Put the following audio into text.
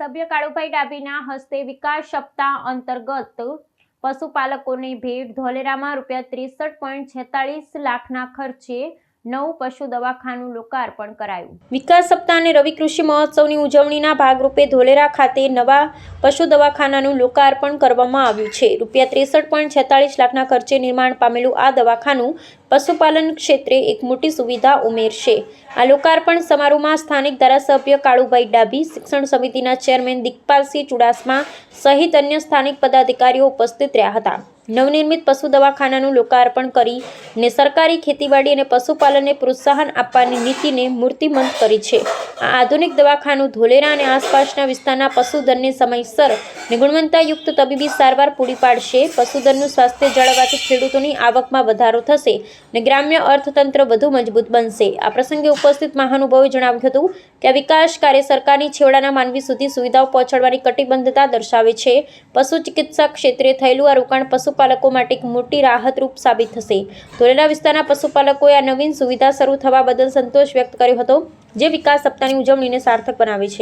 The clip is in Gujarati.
ધારાસભ્ય કાળુભાઈ ડાભીના હસ્તે વિકાસ સપ્તાહ અંતર્ગત પશુપાલકોને ભેટ ધોલેરામાં રૂપિયા ત્રેસઠ પોઈન્ટ છેતાળીસ લાખના ખર્ચે નવું પશુ દવાખાનું લોકાર્પણ કરાયું. વિકાસ સપ્તાહ અને રવિ કૃષિ મહોત્સવની ઉજવણીના ભાગરૂપે ધોલેરા ખાતે નવા પશુ દવાખાનાનું લોકાર્પણ કરવામાં આવ્યું છે. રૂપિયા ત્રેસઠ પોઈન્ટ છેતાળીસ લાખના ખર્ચે નિર્માણ પામેલું આ દવાખાનું પશુપાલન ક્ષેત્રે એક મોટી સુવિધા ઉમેરશે. આ લોકાર્પણ સમારોહમાં સ્થાનિક ધારાસભ્ય કાળુભાઈ ડાભી, શિક્ષણ સમિતિના ચેરમેન દિગપાલસિંહ ચુડાસમા સહિત અન્ય સ્થાનિક પદાધિકારીઓ ઉપસ્થિત રહ્યા હતા. નવનિર્મિત પશુ દવાખાનાનું લોકાર્પણ કરી ને સરકારી ખેતીવાડી અને પશુપાલનને પ્રોત્સાહન આપવાની નીતિને મૂર્તિમંત કરી છે. આ આધુનિક દવાખાનું ધોલેરા અને આસપાસના વિસ્તારના પશુધનને સમયસર ને ગુણવત્તાયુક્ત તબીબી સારવાર પૂરી પાડશે. પશુધનનું સ્વાસ્થ્ય જાળવવાથી ખેડૂતોની આવકમાં વધારો થશે અને ગ્રામ્ય અર્થતંત્ર વધુ મજબૂત બનશે. આ પ્રસંગે ઉપસ્થિત મહાનુભાવોએ જણાવ્યું હતું કે આ વિકાસ કાર્ય સરકારની છેવાડાના માનવી સુધી સુવિધાઓ પહોંચાડવાની કટિબદ્ધતા દર્શાવે છે. પશુ ચિકિત્સા ક્ષેત્રે થયેલું આ રોકાણ પશુપાલકો માટે એક મોટી રાહતરૂપ સાબિત થશે. ધોલેરા વિસ્તારના પશુપાલકોએ આ નવીન સુવિધા શરૂ થવા બદલ સંતોષ વ્યક્ત કર્યો હતો. જે વિકાસ સપ્તાહની ઉજવણીને સાર્થક બનાવે છે.